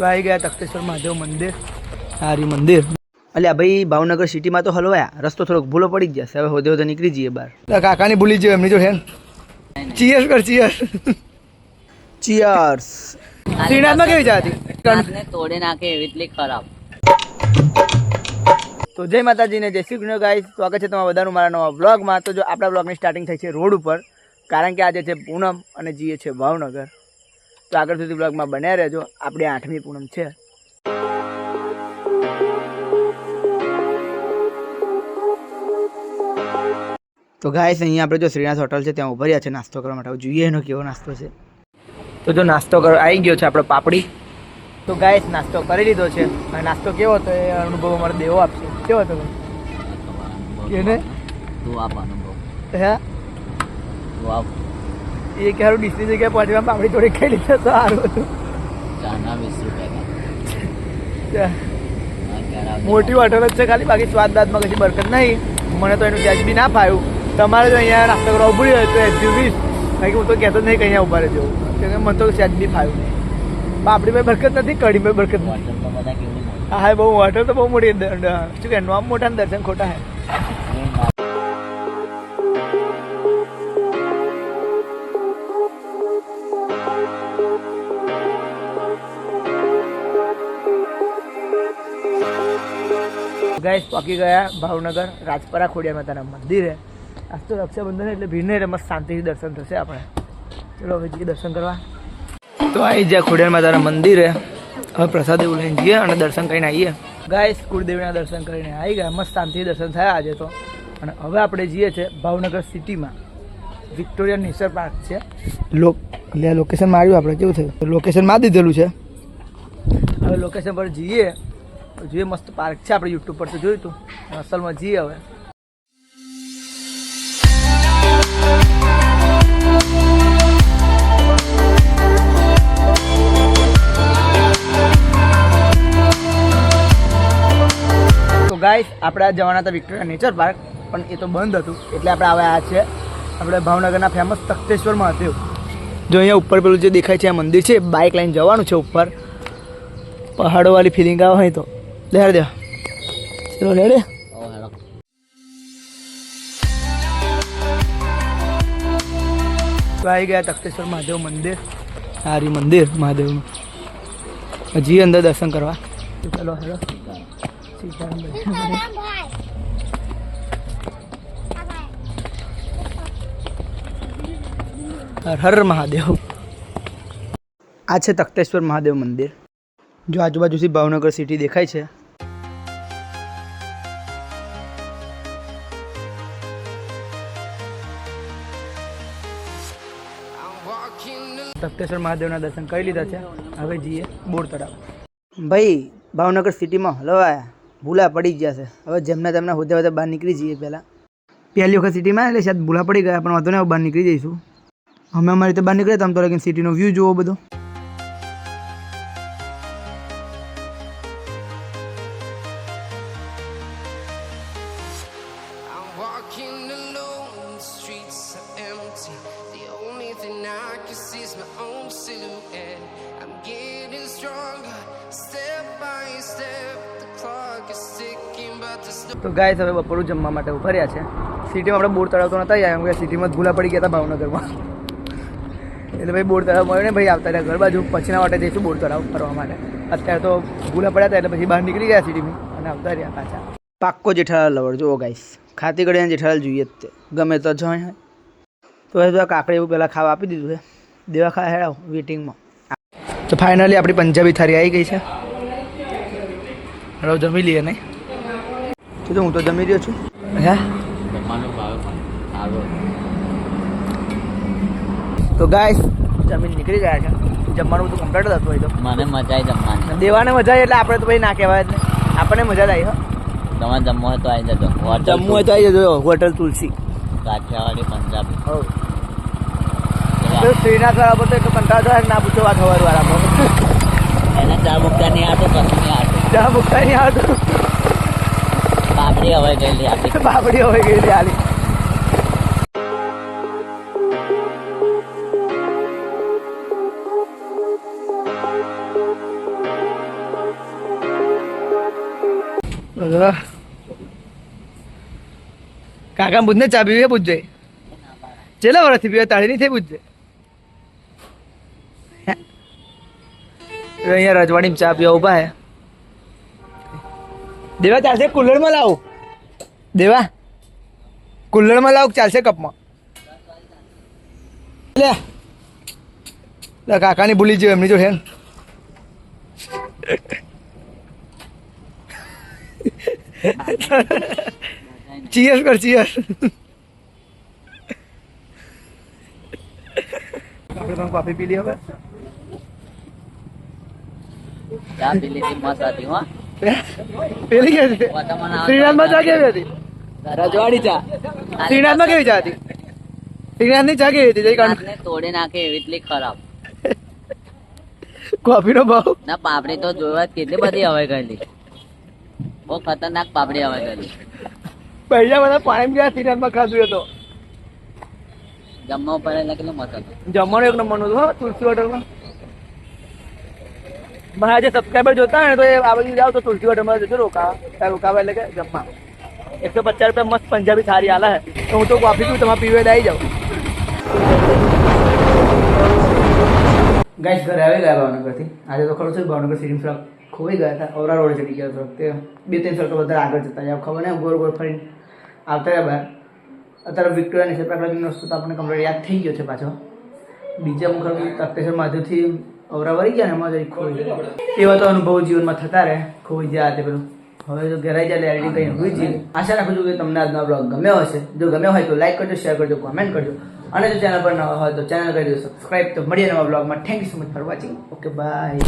તો આવી ગયા તખતેશ્વર મહાદેવ મંદિર હારી મંદિર. અલ્યા ભાઈ ભાવનગર સિટીમાં તો હલવાયા. રસ્તો થોડોક ભૂલો પડી જ જશે હવે હોદે હોદે નીકળી જઈએ બહાર. કાકાની ભૂલી જઈએ એમની જો હેન. ચીયર્સ કર ચીયર્સ ચીયર્સ શ્રીનાથમાં કેવી ચા હતી? તોડે નાખે એવી એટલી ખરાબ. તો જય માતાજીને જય શ્રી કૃષ્ણ ગાય સ્વાગત છે તમારા બધાનું મારા નવા વ્લોગમાં તો જો આપણા વ્લોગની સ્ટાર્ટિંગ થઈ છે રોડ ઉપર કારણ કે આજે છે પૂનમ અને જીએ છે ભાવનગર. તો આગળ સુધી બ્લોગમાં બન્યા રહેજો. આપણી આઠમી પૂનમ છે. તો ગાઈસ અહીંયા આપણે જો શ્રીનાથ હોટલ છે ત્યાં ઉભર્યા રહ્યા છે. નાસ્તો કરવા માટે. જોઈએ એનો કેવો નાસ્તો છે. તો જો નાસ્તો કરો આવી ગયો છે આપણો પાપડી. તો ગાઈસ નાસ્તો કરી લીધો છે. અને નાસ્તો કેવો હતો એ અનુભવ અમારે દેવો આપશે. કેવો હતો? એને તું આપ અનુભવ. હે? તું આપ એ કે હારું ડીસની જગ્યાએ પહોંચવા પાપડી જોડે ખાઈ લીધા તો સારું હતું. ચાના વીસ રૂપિયા મોટી હોટલ જ છે ખાલી બાકી સ્વાદ દાદમાં કશી બરકત નહીં. મને તો એનું વ્યાજ બી ના ફાયું. તમારે જો અહીંયા નાસ્તો કરવા ઉભરી હોય તો એસયુ વીસ. કારણ કે હું તો કહેતો નહીં કે અહીંયા ઊભા રહેજો. કેમ કે મને તો વ્યાજ બી ફાયું. નહીં પાપડી પર બરકત નથી કઢી ભાઈ બરકત નથી. તો હા બહુ હોટલ તો બહુ મોટી શું કે નામ મોટા દર્શન ખોટા હે. ગાઈસ પાકી ગયા ભાવનગર, રાજપરા ખોડિયા માતાના મંદિરે આજ તો રક્ષાબંધન એટલે ભીડને એટલે મસ્ત શાંતિથી દર્શન થશે આપણે. ચલો, હવે જઈએ દર્શન કરવા. તો આવી જાય ખોડિયા માતાના મંદિરે હવે પ્રસાદ એવું લઈને જઈએ અને દર્શન કરીને આવીએ. ગાઈસ કુળદેવીના દર્શન કરીને આવી ગયા, મસ્ત શાંતિથી દર્શન થયા આજે તો. અને હવે આપણે જઈએ છીએ ભાવનગર સિટીમાં. વિક્ટોરિયા નેચર પાર્ક છે. લોક એટલે લોકેશન માર્યું આપણે, કેવું થયું? લોકેશન મારી દીધેલું છે. હવે લોકેશન પર જઈએ. જોઈએ મસ્ત પાર્ક છે આપણે યુટ્યુબ પર, તો જોયું હતું અને અસલમાં જઈએ હવે. તો ગાઈસ આપણે આ જવાના હતા વિક્ટોરિયા નેચર પાર્ક પણ એ તો બંધ હતું. એટલે આપણે હવે આ છે. આપણે ભાવનગરના ફેમસ તખ્તેશ્વર મહાદેવ જો અહીંયા ઉપર પેલું જે દેખાય છે, આ મંદિર છે બાઇક લઈને જવાનું છે ઉપર. પહાડોવાળી ફિલિંગ આવે તો. દે. ચલો રેડે ઓ હેલો આવી ગયા તખતેશ્વર મહાદેવ મંદિર હારી મંદિર મહાદેવનું. હજી અંદર દર્શન કરવા. ચલો, હેલો. હર હર મહાદેવ. આ છે તખતેશ્વર મહાદેવ મંદિર. જો આજુબાજુથી ભાવનગર સિટી દેખાય છે તખ્તેશ્વર મહાદેવના દર્શન કરી લીધા છે. હવે જઈએ બોર તળાવ. ભાઈ, ભાવનગર સિટીમાં હલવાયા ભૂલા પડી ગયા છે. હવે જેમને તેમને હોતે હોતે બહાર નીકળી જઈએ પહેલાં. પહેલી વખત સિટીમાં એટલે શાયદ ભૂલા પડી ગયા, પણ વાંધો નહીં બહાર નીકળી જઈશું. અમે અમારી રીતે બહાર નીકળ્યા, તમે તો લેકિન સિટીનો વ્યૂ જુઓ બધો. તો ગાય હવે બપોરું જમવા માટે ઊભા રહ્યા છે સિટીમાં આપણે બોર તળાવ તો નતા આવ્યા કે સિટીમાં ભૂલા પડી ગયા હતા ભાવનગરમાં. એટલે ભાઈ બોર તળાવ મળ્યો ને ભાઈ આવતા રહ્યા ઘર બાજુ. પછીના માટે જઈશું બોર તળાવ ફરવા માટે. અત્યારે તો ભૂલા પડ્યા હતા, એટલે પછી બહાર નીકળી ગયા સિટીમાં અને આવતા રહ્યા પાછા. પાક્કો જેઠાલાલ લવર, જુઓ ગાઈસ ખાતી કરીને જેઠાલાલ જોઈએ જ તે. ગમે તો જ તો હવે કાકડી એવું પહેલાં ખાવા આપી દીધું છે. દેવા ખા હેડા વેટિંગમાં તો ફાઇનલી આપણી પંજાબી થાળી આવી ગઈ છે. હવે જમી લઈએ નહીં. તો હું તો જમી રહ્યો છું. હે? તો ગાઈસ જમીન નીકળી ગયા છે. જમવાનું બધું કમ્પ્લીટ હતું હોય તો. મને મજા આવી જમવાની. દેવાને મજા આવી એટલે આપણે તો ભાઈ ના કહેવાય ને આપણને મજા જ આવી હો. તમારે જમવું હોય તો આવી જજો. હોટલ જમવું હોય તો આવી જજો હોટલ તુલસી. કાઠિયાવાડી પંજાબી. હો. શ્રીનાથ વાળા પર તો એક કંટાળો થાય ના પૂછો વાત હવાર વાળા એને ચા મુકતા નહીં આવતું કશું નહીં આવતું. ચા મુકતા નહીં આવતું. બાબડી હવે ગયેલી આલી. બાબડી હવે ગયેલી આલી. કાકા બુદ્ધ ને ચા પીવે પૂછજે ચેલા વર્ષથી પીવે, તાળી નહીં થઈ પૂછજે અહીંયા રજવાડી ચા પીવા ઊભા હે. દેવા કુલરમાં લાવું. દેવા કુલ્લણમાં લાવ ચાલશે કપમાં. લે. લે કાકાની ભૂલી ગયો એમની જોડે હે કર ચીયર્સ આપણે પણ કોફી પી લી હવે. ચા પી લીધી મસ્ત હતી હો. પેલી હતી? વાતાવરણ આવે. કેવી હતી? રજવાડી ચા. શ્રીનાથમાં કેવી ચા હતી? શ્રીનાથની ચા કેવી હતી? જઈ કાઢ તોડી નાખે એટલી ખરાબ. કોફીનો ભાવ? ના પાપડી તો જોવા કેટલી બધી હવે ગયેલી. બહુ ખતરનાક પાપડી હવે ગયેલી. પૈસા બધા પાણી ગયા શ્રીનાથમાં ખાધું હતો જમવા ઉપર એટલે કેટલું મસ્ત જમવાનું એક નંબરનું હતું તુલસી હોટલમાં. મારા જે સબસ્ક્રાઈબર જોતા હોય ને તો એ આ બધું જાવ તો તુલસી હોટલમાં જજો રોકાવા ત્યાં રોકાવા એટલે કે જમવા. એકસો પચાસ રૂપિયા મસ્ત પંજાબી સારી આલા હે તો હું તો કોફી પીવું તમારે પીવે આવી જાઉં ગાઈસ ઘરે આવી ગયા ભાવનગરથી. આજે તો ખરું છે ભાવનગર સિટી ફ્રક ખોવાઈ ગયા હતા. ઓરા રોડ ચડી ગયા ફ્રક તે બે ત્રણ સર્કલ વધારે આગળ જતા જાય ખબર નહીં, ગોળ ગોળ ફરીને આવતા રહ્યા બહાર. અત્યારે વિક્ટોરિયા નિશા પ્રકૃતિનો વસ્તુ તો આપણને કમ્પ્લીટ યાદ થઈ ગયો છે પાછો. બીજા અમુક તપ્તેશ્વર માધુથી ઓરા વળી ગયા ને, એમાં જરી ખોઈ ગયા એવા તો અનુભવ જીવનમાં થતા રહે. ખોઈ ગયા તે પેલું હવે જો ઘેરાઈ જાય એડિટિંગ કરીને હોઈ જઈએ. આશા રાખું છું કે તમને આજનો બ્લોગ ગમ્યો હશે. જો ગમ્યો હોય તો લાઈક કરજો શેર કરજો કોમેન્ટ કરજો. અને જો ચેનલ પર નવા હોય તો ચેનલ કરી દો સબસ્ક્રાઈબ તો મળીએ નવા બ્લોગમાં thank you so much for watching okay bye